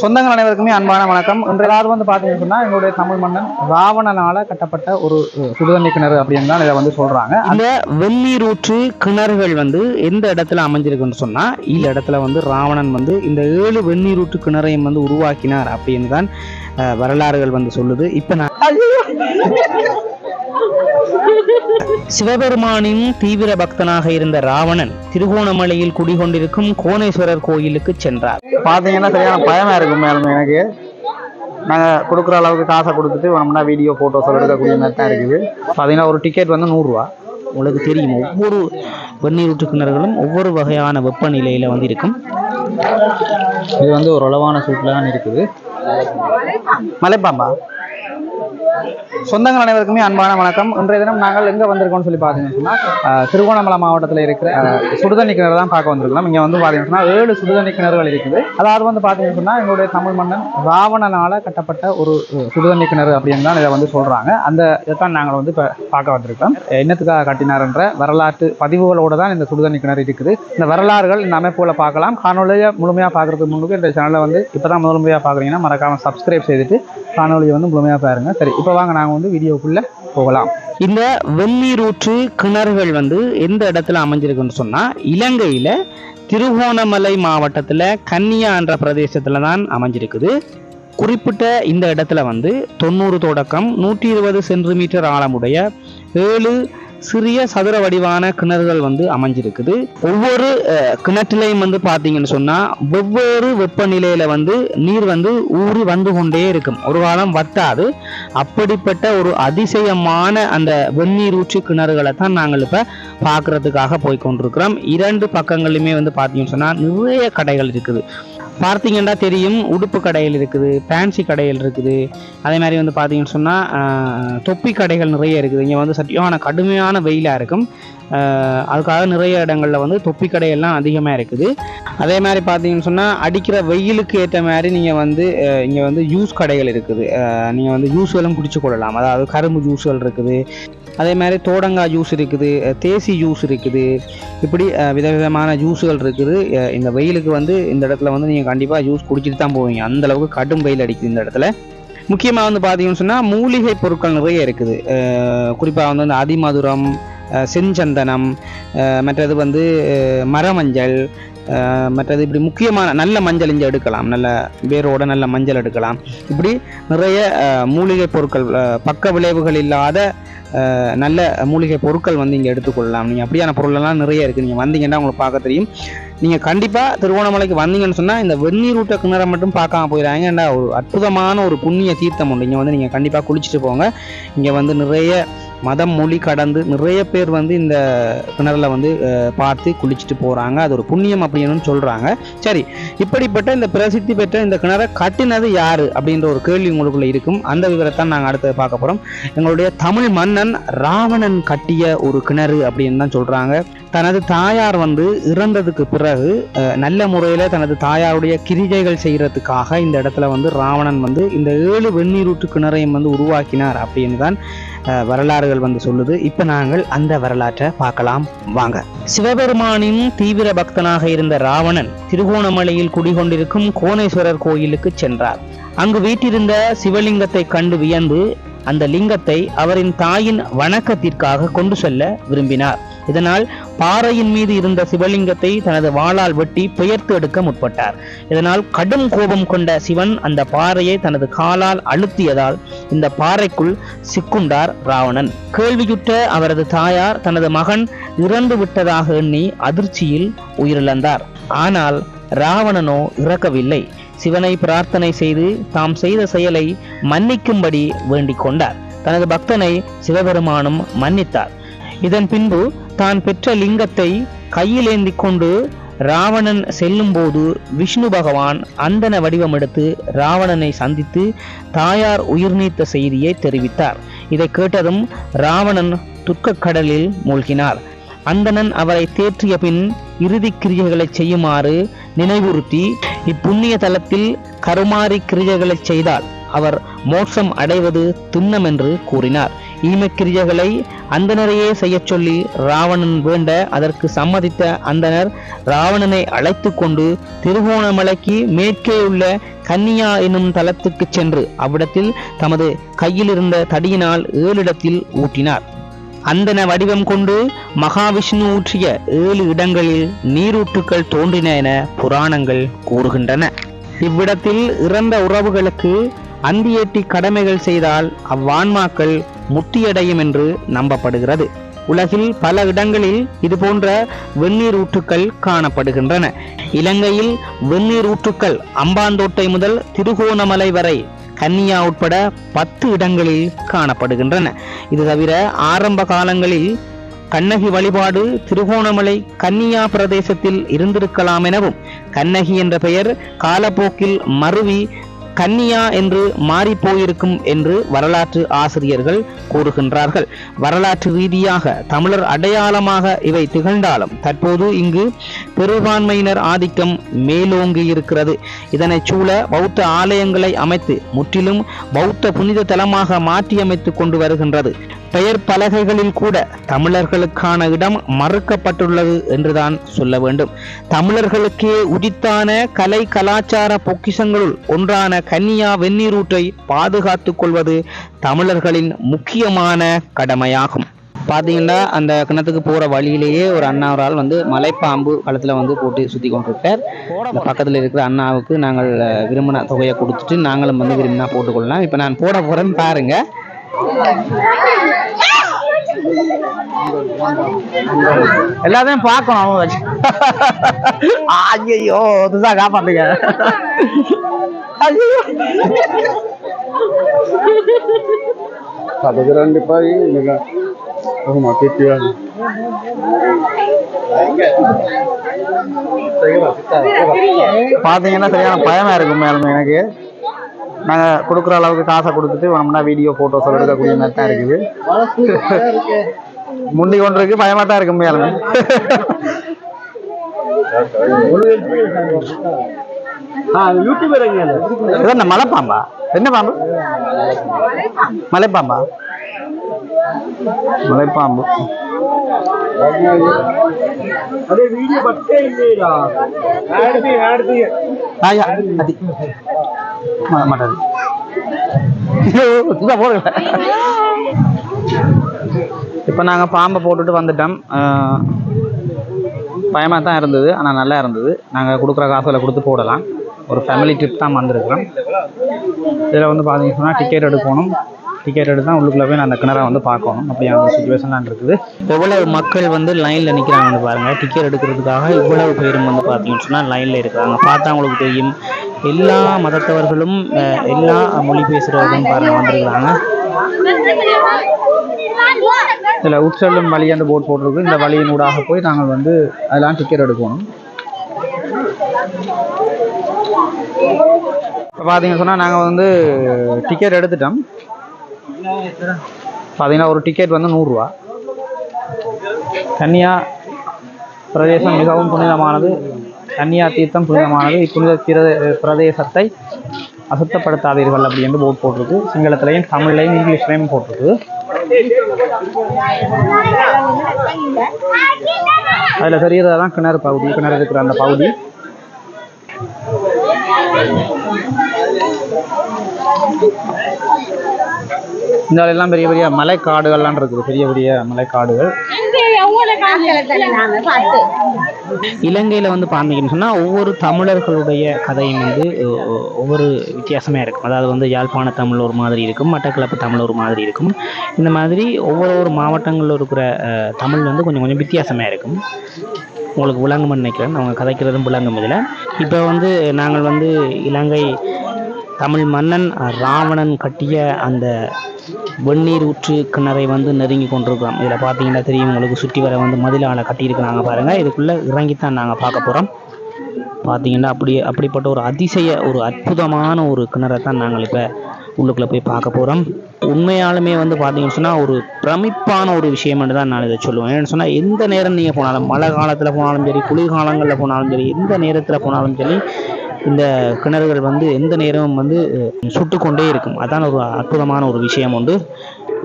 சொந்தங்கள் அனைவருக்குமே அன்பான வணக்கம். இன்றைய வந்து பார்த்தீங்கன்னு சொன்னா எங்களுடைய தமிழ் மன்னன் ராவணனால கட்டப்பட்ட ஒரு சுடுதண்ணி கிணறு அப்படின்னு தான் இதை வந்து சொல்றாங்க. அந்த வெந்நீரூற்று கிணறுகள் வந்து எந்த இடத்துல அமைஞ்சிருக்குன்னு சொன்னா இந்த இடத்துல வந்து ராவணன் வந்து இந்த ஏழு வெந்நீரூற்று கிணறையும் வந்து உருவாக்கினார் அப்படின்னு தான் வரலாறுகள் வந்து சொல்லுது. இப்ப நான் சிவபெருமானின் தீவிர பக்தனாக இருந்த ராவணன் திருகோணமலையில் குடிகொண்டிருக்கும் கோணேஸ்வரர் கோயிலுக்கு சென்றார். பார்த்தீங்கன்னா சரியான பயமா இருக்கும் மேலும் எனக்கு. நாங்க கொடுக்குற அளவுக்கு காசை கொடுத்துட்டு வேணும்னா வீடியோ போட்டோஸ் எடுக்கக்கூடிய மாதிரி தான் இருக்குது. பார்த்தீங்கன்னா ஒரு டிக்கெட் வந்து நூறுரூவா. உங்களுக்கு தெரியும் ஒவ்வொரு வெந்நீரூற்று கிணறுகளும் ஒவ்வொரு வகையான வெப்பநிலையில வந்து இருக்கும். இது வந்து ஒரு அளவான சூட்டில் தான் இருக்குது. மலைப்பாம்பா? சொந்தங்கள் அனைவருக்குமே அன்பான வணக்கம். இன்றைய தினம் நாங்கள் எங்கே வந்திருக்கோம்னு சொல்லி பார்த்தீங்கன்னு சொன்னால் திருகோணமலை மாவட்டத்தில் இருக்கிற சுடுதண்ணி கிணறு தான் பார்க்க வந்திருக்கலாம் இங்கே வந்து பார்த்தீங்கன்னா ஏழு சுடுதண்ணி கிணறுகள் இருக்குது. அதாவது வந்து பார்த்தீங்கன்னு சொன்னால் எங்களுடைய தமிழ் மன்னன் ராவணனால கட்டப்பட்ட ஒரு சுடுதண்ணி கிணறு அப்படின்னு தான் இதை வந்து சொல்கிறாங்க அந்த இதைத்தான் நாங்கள் வந்து இப்போ பார்க்க வந்திருக்கோம் என்னத்துக்காக கட்டினார்ன்ற வரலாற்று பதிவுகளோடு தான் இந்த சுடுதண்ணி கிணறு இருக்குது. இந்த வரலாறுகள் இந்த அமைப்புகளை பார்க்கலாம். காணொலியை முழுமையாக பார்க்கறதுக்கு முன்னுக்கு இந்த சேனலை வந்து இப்போ தான் முதல் முறையாக பார்க்குறீங்கன்னா மறக்காமல் சப்ஸ்கிரைப் செய்துட்டு காணொலியை வந்து முழுமையாக பாருங்க. சரி இப்போ வாங்க நாங்கள் வந்து வீடியோக்குள்ளே போகலாம். இந்த வெந்நீரூற்று கிணறுகள் வந்து எந்த இடத்துல அமைஞ்சிருக்குன்னு சொன்னால் இலங்கையில் திருகோணமலை மாவட்டத்தில் கன்னியா என்ற பிரதேசத்தில் தான் அமைஞ்சிருக்குது. குறிப்பிட்ட இந்த இடத்துல வந்து தொண்ணூறு தொடக்கம் நூற்றி இருபது சென்டிமீட்டர் ஆழமுடைய ஏழு சிறிய சதுர வடிவான கிணறுகள் வந்து அமைஞ்சிருக்குது. ஒவ்வொரு கிணற்றிலையும் கிணற்றுலையும் வந்து பார்த்தீங்கன்னு சொன்னால் வெவ்வேறு வெப்பநிலையில் வந்து நீர் வந்து ஊறி வந்து கொண்டே இருக்கும். ஒரு காலம் வத்தாது அப்படிப்பட்ட ஒரு அதிசயமான அந்த வெந்நீரூற்று கிணறுகளை தான் நாங்கள் இப்போ பார்க்கறதுக்காக போய் கொண்டிருக்கிறோம். இரண்டு பக்கங்களுமே வந்து பார்த்தீங்கன்னு சொன்னால் நிறைய கடைகள் இருக்குது. பார்த்தீங்கன்னா தெரியும் உடுப்பு கடைகள் இருக்குது ஃபேன்சி கடைகள் இருக்குது. அதே மாதிரி வந்து பார்த்தீங்கன்னு சொன்னால் தொப்பி கடைகள் நிறைய இருக்குது. இங்கே வந்து சத்தியமான கடுமையான வெயிலாக இருக்கும். அதுக்காக நிறைய இடங்களில் வந்து தொப்பி கடையெல்லாம் அதிகமாக இருக்குது. அதே மாதிரி பார்த்தீங்கன்னு சொன்னால் அடிக்கிற வெயிலுக்கு ஏற்ற மாதிரி நீங்கள் வந்து இங்கே வந்து ஜூஸ் கடைகள் இருக்குது. நீங்கள் வந்து ஜூஸ்களும் குடிச்சு கொள்ளலாம். அதாவது கரும்பு ஜூஸ்கள் இருக்குது. அதே மாதிரி தோடங்காய் ஜூஸ் இருக்குது. தேசி ஜூஸ் இருக்குது. இப்படி விதவிதமான ஜூஸுகள் இருக்குது. இந்த வெயிலுக்கு வந்து இந்த இடத்துல வந்து நீங்கள் கண்டிப்பாக ஜூஸ் குடிச்சிட்டு தான் போவீங்க. அந்த அளவுக்கு கடும் வெயில் அடிக்குது இந்த இடத்துல. முக்கியமாக வந்து பார்த்தீங்கன்னு சொன்னால் மூலிகை பொருட்கள் நிறைய இருக்குது. குறிப்பாக வந்து இந்த அதிமதுரம் செஞ்சந்தனம் மற்றது வந்து மரமஞ்சள் மற்றது இப்படி முக்கியமான நல்ல மஞ்சள் இங்கே எடுக்கலாம். நல்ல வேரோட நல்ல மஞ்சள் எடுக்கலாம். இப்படி நிறைய மூலிகை பொருட்கள் பக்க விளைவுகள் இல்லாத நல்ல மூலிகை பொருட்கள் வந்து இங்கே எடுத்துக்கொள்ளலாம். நீங்கள் அப்படியான பொருளெல்லாம் நிறைய இருக்குது நீங்கள் வந்தீங்கன்னா உங்களுக்கு பார்க்க தெரியும். நீங்கள் கண்டிப்பாக திருவோணமலைக்கு வந்தீங்கன்னு சொன்னால் இந்த வெந்நீரூட்ட கிணறை மட்டும் பார்க்காம போயிடாங்க ஏன்னா ஒரு அற்புதமான ஒரு புண்ணிய தீர்த்தம் உண்டு. இங்கே வந்து நீங்கள் கண்டிப்பாக குளிச்சுட்டு போங்க. இங்கே வந்து நிறைய மதம் மொழி கடந்து நிறைய பேர் வந்து இந்த கிணறுல வந்து பார்த்து குளிச்சுட்டு போகிறாங்க அது ஒரு புண்ணியம் அப்படின்னு சொல்கிறாங்க சரி இப்படிப்பட்ட இந்த பிரசித்தி பெற்ற இந்த கிணறை கட்டினது யார்? அப்படின்ற ஒரு கேள்வி உங்களுக்குள்ளே இருக்கும். அந்த விவரத்தான் நாங்கள் அடுத்தது பார்க்க போகிறோம் எங்களுடைய தமிழ் மன்னன் ராவணன் கட்டிய ஒரு கிணறு அப்படின்னு தான் சொல்கிறாங்க தனது தாயார் வந்து இறந்ததுக்கு பிறகு நல்ல முறையில் தனது தாயாருடைய கிரிகைகள் செய்கிறதுக்காக இந்த இடத்துல வந்து ராவணன் வந்து இந்த ஏழு வெந்நீரூற்று கிணறையும் வந்து உருவாக்கினார் அப்படின்னு தான் வரலாறுகள் வந்து சொல்லுது. இப்போ நாங்கள் அந்த வரலாற்றை பார்க்கலாம். வாங்க. சிவபெருமானின் தீவிர பக்தனாக இருந்த ராவணன் திருகோணமலையில் குடிகொண்டிருக்கும் கோணேஸ்வரர் கோயிலுக்கு சென்றார். அங்கு வீட்டிருந்த சிவலிங்கத்தை கண்டு வியந்து அந்த லிங்கத்தை அவரின் தாயின் வணக்கத்திற்காக கொண்டு செல்ல விரும்பினார். இதனால் பாறையின் மீது இருந்த சிவலிங்கத்தை தனது வாளால் வெட்டி பெயர்த்து எடுக்க முற்பட்டார். இதனால் கடும் கோபம் கொண்ட சிவன் அந்த பாறையை தனது காலால் அழுத்தியதால் இந்த பாறைக்குள் சிக்குண்டார் ராவணன். கேள்வியுற்ற அவரது தாயார் தனது மகன் இறந்து விட்டதாக எண்ணி அதிர்ச்சியில் உயிரிழந்தார். ஆனால் ராவணனோ இறக்கவில்லை. சிவனை பிரார்த்தனை செய்து தாம் செய்த செயலை மன்னிக்கும்படி வேண்டிக் கொண்டார். தனது பக்தனை சிவபெருமானும் மன்னித்தார். இதன் பின்பு தான் பெற்ற லிங்கத்தை கையிலேந்தி கொண்டு ராவணன் செல்லும்போது விஷ்ணு பகவான் அந்தன வடிவம் எடுத்து ராவணனை சந்தித்து தாயார் உயிர் நீத்த செய்தியை தெரிவித்தார். இதை கேட்டதும் ராவணன் துக்கக் கடலில் மூழ்கினார். அந்தணன் அவரை தேற்றிய பின் இறுதி கிரியைகளை செய்யுமாறு நினைவுறுத்தி இப்புண்ணிய தலத்தில் கருமாறி கிரியைகளை செய்தார். அவர் மோட்சம் அடைவது துன்னம் என்று கூறினார். ஈமக்கிரியைகளை அந்தனரையே செய்யச் சொல்லி ராவணன் வேண்ட அதற்கு சம்மதித்த அந்தனர் ராவணனை அழைத்து கொண்டு திருகோணமலைக்கு மேற்கே உள்ள கன்னியா என்னும் தலத்துக்கு சென்று அவ்விடத்தில் தமது கையில் இருந்த தடியினால் ஏழிடத்தில் ஊட்டினார். அந்தன வடிவம் கொண்டு மகாவிஷ்ணு ஊற்றிய ஏழு இடங்களில் நீரூற்றுக்கள் தோன்றின என புராணங்கள் கூறுகின்றன. இவ்விடத்தில் இறந்த உறவுகளுக்கு அந்தியேட்டி கடமைகள் செய்தால் அவ்வான்மாக்கள் முத்தியடையும் என்று நம்பப்படுகிறது. உலகில் பல இடங்களில் இது போன்ற வெந்நீர் ஊற்றுக்கள் காணப்படுகின்றன. இலங்கையில் வெந்நீர் ஊற்றுக்கள் அம்பாந்தோட்டை முதல் திருகோணமலை வரை கன்னியா உட்பட பத்து இடங்களில் காணப்படுகின்றன. இது தவிர ஆரம்ப காலங்களில் கண்ணகி வழிபாடு திருகோணமலை கன்னியா பிரதேசத்தில் இருந்திருக்கலாம் எனவும் கண்ணகி என்ற பெயர் காலப்போக்கில் மருவி கன்னியா என்று மாறிப் போயிருக்கும் என்று வரலாற்று ஆசிரியர்கள் கூறுகின்றார்கள். வரலாற்று ரீதியாக தமிழர் அடையாளமாக இவை திகழ்ந்தாலும் தற்போது இங்கு பெரும்பான்மையினர் ஆதிக்கம் மேலோங்கி இருக்கிறது. இதனைச் சூழ பௌத்த ஆலயங்களை அமைத்து முற்றிலும் பௌத்த புனித தலமாக மாற்றியமைத்து கொண்டு வருகின்றது. பெயர் பலகைகளில் கூட தமிழர்களுக்கான இடம் மறுக்கப்பட்டுள்ளது என்றுதான் சொல்ல வேண்டும். தமிழர்களுக்கே உரித்தான கலை கலாச்சார பொக்கிஷங்களுள் ஒன்றான கன்னியா வெந்நீரூற்றை பாதுகாத்துக் கொள்வது தமிழர்களின் முக்கியமான கடமையாகும். பார்த்தீங்கன்னா அந்த கிணத்துக்கு போகிற வழியிலேயே ஒரு அண்ணா ஒரு ஆள் வந்து மலைப்பாம்பு களத்தில் வந்து போட்டு சுற்றி கொண்டிருக்கார். இந்த பக்கத்தில் இருக்கிற அண்ணாவுக்கு நாங்கள் விரும்பின தொகையை கொடுத்துட்டு நாங்களும் வந்து விரும்பினா போட்டுக்கொள்ளலாம். இப்போ நான் போட போகிறேன்னு பாருங்க. எல்லாத்தையும் பார்க்கணும் அவங்க ஐயோ இதுதான் காப்பாத்துங்க. ஐயோ Satu jalan di mati dia. பார்த்தீங்கன்னா சரியான பயமா இருக்கும் மேலும் எனக்கு. நாங்கள் கொடுக்குற அளவுக்கு காசை கொடுத்துட்டு வேணும்னா வீடியோ ஃபோட்டோஸ் எடுக்கக்கூடிய மாதிரி தான் இருக்குது. முண்டி கொண்டு இருக்கு பயமா தான் இருக்கும் மேலும் யூடியூபர் என்ன மலைப்பாம்பா? என்ன பாம்பு? மலைப்பாம்பா? மலைப்பாம்பு. மாட்டாது. இப்போ நாங்கள் பாம்பை போட்டுட்டு வந்துட்டோம். பயமாக தான் இருந்தது ஆனால் நல்லா இருந்தது. நாங்கள் கொடுக்குற காசில் கொடுத்து போடலாம். ஒரு ஃபேமிலி ட்ரிப் தான் வந்திருக்கிறோம். இதில் வந்து பார்த்தீங்கன்னா டிக்கெட் எடுக்கணும். டிக்கெட் எடுத்து தான் உள்ளுக்குள்ளே போய் நான் அந்த கிணறை வந்து பார்க்கணும். அப்படியான ஒரு சுச்சுவேஷன்லாம் இருக்குது. எவ்வளவு மக்கள் வந்து லைனில் நிற்கிறாங்கன்னு பாருங்கள் டிக்கெட் எடுக்கிறதுக்காக இவ்வளவு பேரும் வந்து பார்த்தீங்கன்னு சொன்னால் லைனில் இருக்கிறாங்க. பார்த்தா அவங்களுக்கு தெரியும். எல்லா மதத்தவர்களும் எல்லா மொழி பேசுகிறவர்களும் பாருங்கள் வந்திருக்கிறாங்க. இதில் உட்செல்லும் வழி அந்த போட் போட்டிருக்கு. இந்த வழியின் ஊடாக போய் நாங்கள் வந்து அதெல்லாம் டிக்கெட் எடுக்கணும். இப்போ பார்த்தீங்க சொன்னால் நாங்கள் வந்து டிக்கெட் எடுத்துட்டோம். பார்த்தீங்கன்னா ஒரு டிக்கெட் வந்து நூறுரூவா. கன்னியா பிரதேசம் மிகவும் புனிதமானது. கன்னியா தீர்த்தம் புனிதமானது. இப்புனித திர பிரதேசத்தை அசுத்தப்படுத்தாதீர்கள் அப்படி என்று போர்ட் போட்டிருக்கு. சிங்களத்திலையும் தமிழ்லையும் இங்கிலீஷ்லையும் போட்டிருக்கு. அதில் தெரியறது தான் கிணறு பகுதி. கிணறு இருக்கிற அந்த பகுதி. இந்த எல்லாம் பெரிய பெரிய மலைக்காடுகள்லாம் இருக்குது பெரிய பெரிய மலைக்காடுகள். இலங்கையில் வந்து பார்த்தீங்கன்னு சொன்னால் ஒவ்வொரு தமிழர்களுடைய கதையும் வந்து ஒவ்வொரு வித்தியாசமாக இருக்கும். அதாவது வந்து யாழ்ப்பாண தமிழ் ஒரு மாதிரி இருக்கும் மட்டக்களப்பு தமிழ் ஒரு மாதிரி இருக்கும். இந்த மாதிரி ஒவ்வொரு ஒரு மாவட்டங்களில் இருக்கிற தமிழ் வந்து கொஞ்சம் கொஞ்சம் வித்தியாசமாக இருக்கும். உங்களுக்கு விளங்கும்னு நினைக்கிறேன். அவங்க கதைக்கிறதும் விளங்கும் இதில். இப்போ வந்து நாங்கள் வந்து இலங்கை தமிழ் மன்னன் ராவணன் கட்டிய அந்த வெந்நீர் ஊற்று கிணறை வந்து நெருங்கி கொண்டிருக்கிறோம் இதில் பார்த்தீங்கன்னா தெரியும் உங்களுக்கு சுற்றி வர வந்து மதிலான கட்டியிருக்கிறாங்க பாருங்கள் இதுக்குள்ளே இறங்கித்தான் நாங்கள் பார்க்க போகிறோம் பார்த்தீங்கன்னா அப்படி அப்படிப்பட்ட ஒரு அதிசய ஒரு அற்புதமான ஒரு கிணறை தான் நாங்கள் இப்போ உள்ளுக்குள்ளே போய் பார்க்க போகிறோம் உண்மையாலுமே வந்து பார்த்தீங்கன்னு சொன்னால் ஒரு பிரமிப்பான ஒரு விஷயம்னு தான் நான் இதை சொல்லுவேன். ஏன்னு சொன்னால் எந்த நேரம் நீங்கள் போனாலும் மழை காலத்தில் போனாலும் சரி குளிர்காலங்களில் போனாலும் சரி எந்த நேரத்தில் போனாலும் சரி இந்த கிணறுகள் வந்து எந்த நேரமும் வந்து சுட்டுக்கொண்டே இருக்கும். அதான் ஒரு அற்புதமான ஒரு விஷயம் உண்டு.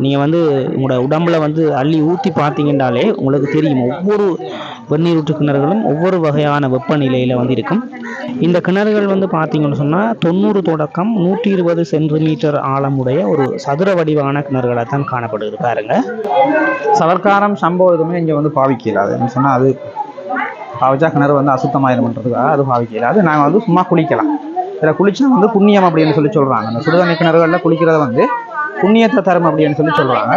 நீங்கள் வந்து உங்களோட உடம்புல வந்து அள்ளி ஊற்றி பார்த்தீங்கன்னாலே உங்களுக்கு தெரியும். ஒவ்வொரு வெந்நீர் ஊற்று கிணறுகளும் ஒவ்வொரு வகையான வெப்பநிலையில் வந்து இருக்கும். இந்த கிணறுகள் வந்து பார்த்தீங்கன்னு சொன்னால் தொண்ணூறு தொடக்கம் நூற்றி இருபது சென்டிமீட்டர் ஆழமுடைய ஒரு சதுர வடிவான கிணறுகளாக தான் காணப்படுது பாருங்கள் சவர்க்காரம் சம்பவம் எதுவுமே இங்கே வந்து பாவிக்கல. என்ன சொன்னால் அது பாவிச்சா கிணறு வந்து அசுத்தமாயிருமன்றதுக்காக அது பாவிக்கல. அது நாங்கள் வந்து சும்மா குளிக்கலாம். இதில் குளிச்சா வந்து புண்ணியம் அப்படின்னு சொல்லி சொல்கிறாங்க அந்த சுடுதண்ணி கிணறுகளில் குளிக்கிறத வந்து புண்ணியத்தை தரும் அப்படின்னு சொல்லி சொல்கிறாங்க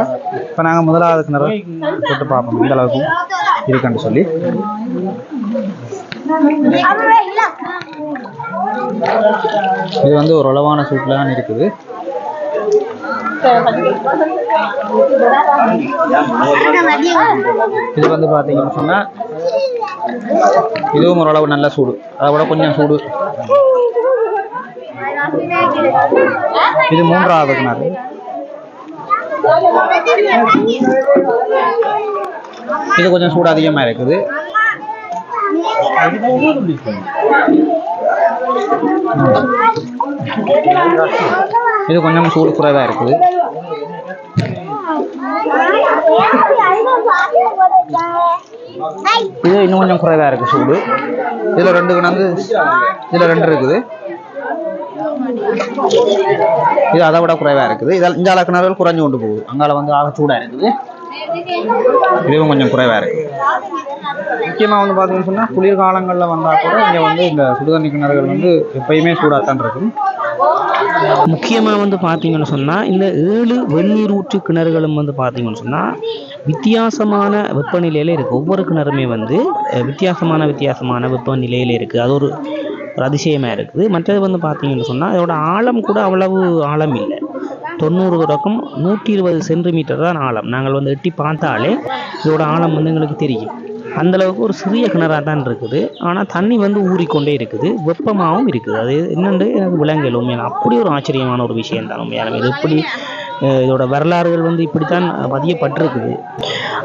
இப்போ நாங்கள் முதலாவது கிணறு போட்டு பார்ப்போம். இந்த அளவுக்கு இருக்குன்னு சொல்லி. இது வந்து ஒரு அளவான சூட்டில் தான் இருக்குது. இது வந்து பார்த்தீங்கன்னு சொன்னால் இதுவும் ஓரளவு நல்ல சூடு. அதை விட கொஞ்சம் சூடு. இது மூன்றாவது கிணறு. இது கொஞ்சம் சூடு அதிகமாக இருக்குது. இது கொஞ்சம் சூடு குறைவாக இருக்குது. இது இன்னும் கொஞ்சம் குறைவாக இருக்குது சூடு. இதில் ரெண்டு கிணறு இதில் ரெண்டு இருக்குது. இது அதை விட குறைவாக இருக்குது. இதில் இந்த கிணறுகள் குறைஞ்சு கொண்டு போகுது. அங்கால வந்து ஆக சூடாக இருக்குது. இதுவும் கொஞ்சம் குறைவாக இருக்குது முக்கியமாக வந்து பார்த்தீங்கன்னு சொன்னால் குளிர்காலங்களில் வந்தால் கூட இங்கே வந்து இந்த சுடுதண்ணி கிணறுகள் வந்து எப்பயுமே சூடாக தான் இருக்கும். முக்கியமாக வந்து பார்த்தீங்கன்னு சொன்னால் இந்த ஏழு வெந்நீர் ஊற்று கிணறுகளும் வந்து பார்த்தீங்கன்னு சொன்னால் வித்தியாசமான வெப்பநிலையில் இருக்குது ஒவ்வொரு கிணறுமே வந்து வித்தியாசமான வித்தியாசமான வெப்பநிலையில் இருக்குது அது ஒரு ஒரு அதிசயமாக இருக்குது. மற்றது வந்து பார்த்தீங்கன்னு சொன்னால் இதோட ஆழம் கூட அவ்வளவு ஆழம் இல்லை. தொண்ணூறு தொடக்கம் நூற்றி இருபது சென்டிமீட்டர் தான் ஆழம். நாங்கள் வந்து எட்டி பார்த்தாலே இதோட ஆழம் வந்து எங்களுக்கு தெரியும். அந்தளவுக்கு ஒரு சிறிய கிணறாக தான் இருக்குது. ஆனால் தண்ணி வந்து ஊறிக்கொண்டே இருக்குது. வெப்பமாகவும் இருக்குது. அது என்னென்று எனக்கு விளங்கல உண்மையான அப்படி ஒரு ஆச்சரியமான ஒரு விஷயம் தான் உண்மையான இது எப்படி இதோட வரலாறுகள் வந்து இப்படித்தான் பதியப்பட்டிருக்குது.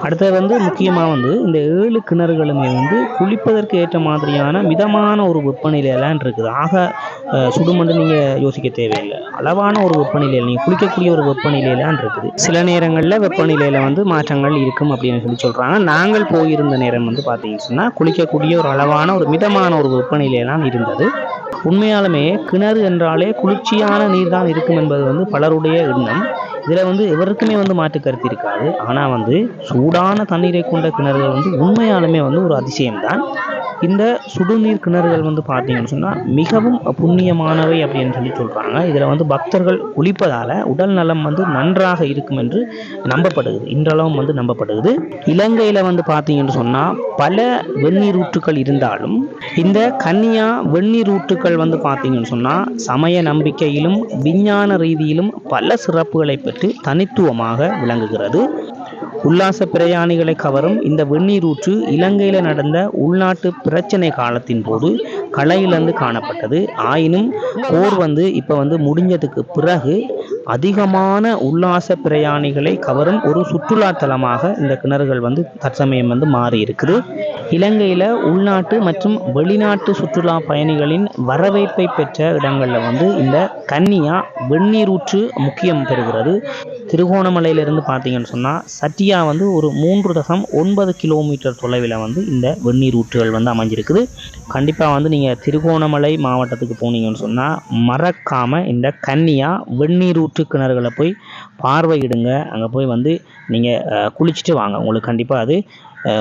அடுத்தது வந்து முக்கியமாக வந்து இந்த ஏழு கிணறுகளுமே வந்து குளிப்பதற்கு ஏற்ற மாதிரியான மிதமான ஒரு வெப்பநிலையெல்லாம் இருக்குது. ஆக சுடுமண்டு நீங்கள் யோசிக்க தேவையில்லை. அளவான ஒரு வெப்பநிலையில் நீங்கள் குளிக்கக்கூடிய ஒரு வெப்பநிலையிலான் இருக்குது. சில நேரங்களில் வெப்பநிலையில் வந்து மாற்றங்கள் இருக்கும் அப்படின்னு சொல்லி சொல்கிறாங்க நாங்கள் போயிருந்த நேரம் வந்து பார்த்தீங்கன்னு சொன்னால் குளிக்கக்கூடிய ஒரு அளவான ஒரு மிதமான ஒரு வெப்பநிலையெல்லாம் இருந்தது. உண்மையாலுமே கிணறு என்றாலே குளிர்ச்சியான நீர் தான் இருக்கும் என்பது வந்து பலருடைய எண்ணம். இதில் வந்து எவருக்குமே வந்து மாற்று கருத்து இருக்காது. ஆனால் வந்து சூடான தண்ணீரை கொண்ட கிணறுகள் வந்து உண்மையாலுமே வந்து ஒரு அதிசயம்தான். இந்த சுடுநீர் கிணறுகள் வந்து பார்த்தீங்கன்னு சொன்னால் மிகவும் புண்ணியமானவை அப்படின்னு சொல்லி சொல்கிறாங்க இதில் வந்து பக்தர்கள் குளிப்பதால் உடல் நலம் வந்து நன்றாக இருக்கும் என்று நம்பப்படுகிறது இன்றளவும் வந்து நம்பப்படுகிறது இலங்கையில் வந்து பார்த்தீங்கன்னு சொன்னால் பல வெந்நீர் ஊற்றுக்கள் இருந்தாலும் இந்த கன்னியா வெந்நீர் ஊற்றுக்கள் வந்து பார்த்தீங்கன்னு சொன்னால் சமய நம்பிக்கையிலும் விஞ்ஞான ரீதியிலும் பல சிறப்புகளை பெற்று தனித்துவமாக விளங்குகிறது. உல்லாச பிரயாணிகளை கவரும் இந்த வெந்நீர் ஊற்று இலங்கையில் நடந்த உள்நாட்டு பிரச்சனை காலத்தின் போது கலையிலிருந்து காணப்பட்டது. ஆயினும் போர் வந்து இப்போ வந்து முடிஞ்சதுக்கு பிறகு அதிகமான உல்லாச பிரயாணிகளை கவரும் ஒரு சுற்றுலா தலமாக இந்த கிணறுகள் வந்து தற்சமயம் வந்து மாறி இருக்குது இலங்கையில் உள்நாட்டு மற்றும் வெளிநாட்டு சுற்றுலா பயணிகளின் வரவேற்பை பெற்ற இடங்களில் வந்து இந்த கன்னியா வெந்நீரூற்று முக்கியம் பெறுகிறது. திருகோணமலையிலிருந்து பார்த்தீங்கன்னு சொன்னால் சட்டியா வந்து ஒரு மூன்று தசம் ஒன்பது கிலோமீட்டர் தொலைவில் வந்து இந்த வெந்நீர் ஊற்றுகள் வந்து அமைஞ்சிருக்குது. கண்டிப்பாக வந்து நீங்கள் திருகோணமலை மாவட்டத்துக்கு போனீங்கன்னு சொன்னால் மறக்காமல் இந்த கன்னியா வெந்நீர் ஊற்று கிணறுகளை போய் பார்வையிடுங்க. அங்கே போய் வந்து நீங்கள் குளிச்சுட்டு வாங்க. உங்களுக்கு கண்டிப்பாக அது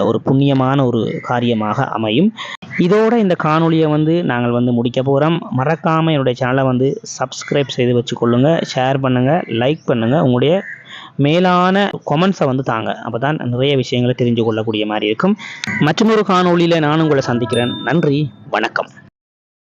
ஒரு புண்ணியமான ஒரு காரியமாக அமையும். இதோட இந்த காணொலியை வந்து நாங்கள் வந்து முடிக்க போகிறோம் மறக்காமல் என்னுடைய சேனலை வந்து சப்ஸ்கிரைப் செய்து வச்சுக்கொள்ளுங்க. ஷேர் பண்ணுங்கள் லைக் பண்ணுங்கள் உங்களுடைய மேலான கொமெண்ட்ஸை வந்து தாங்க. அப்போ தான் நிறைய விஷயங்களை தெரிஞ்சு கொள்ளக்கூடிய மாதிரி இருக்கும். மற்றொரு காணொளியில் நான் உங்களை சந்திக்கிறேன். நன்றி வணக்கம்.